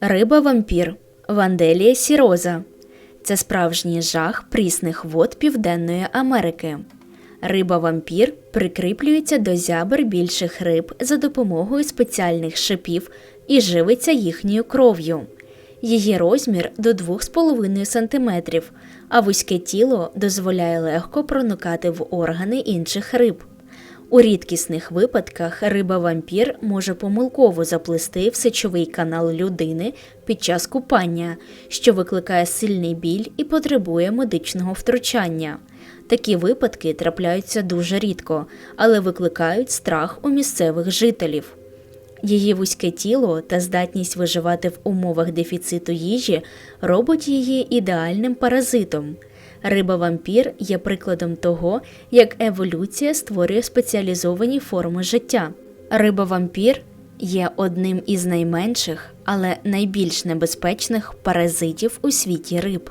Риба вампір Ванделія сіроза. Це справжній жах прісних вод Південної Америки. Риба вампір прикріплюється до зябр більших риб за допомогою спеціальних шипів і живиться їхньою кров'ю. Її розмір до 2,5 см, а вузьке тіло дозволяє легко проникати в органи інших риб. У рідкісних випадках риба-вампір може помилково заплисти в сечовий канал людини під час купання, що викликає сильний біль і потребує медичного втручання. Такі випадки трапляються дуже рідко, але викликають страх у місцевих жителів. Її вузьке тіло та здатність виживати в умовах дефіциту їжі робить її ідеальним паразитом. Риба-вампір є прикладом того, як еволюція створює спеціалізовані форми життя. Риба-вампір є одним із найменших, але найбільш небезпечних паразитів у світі риб.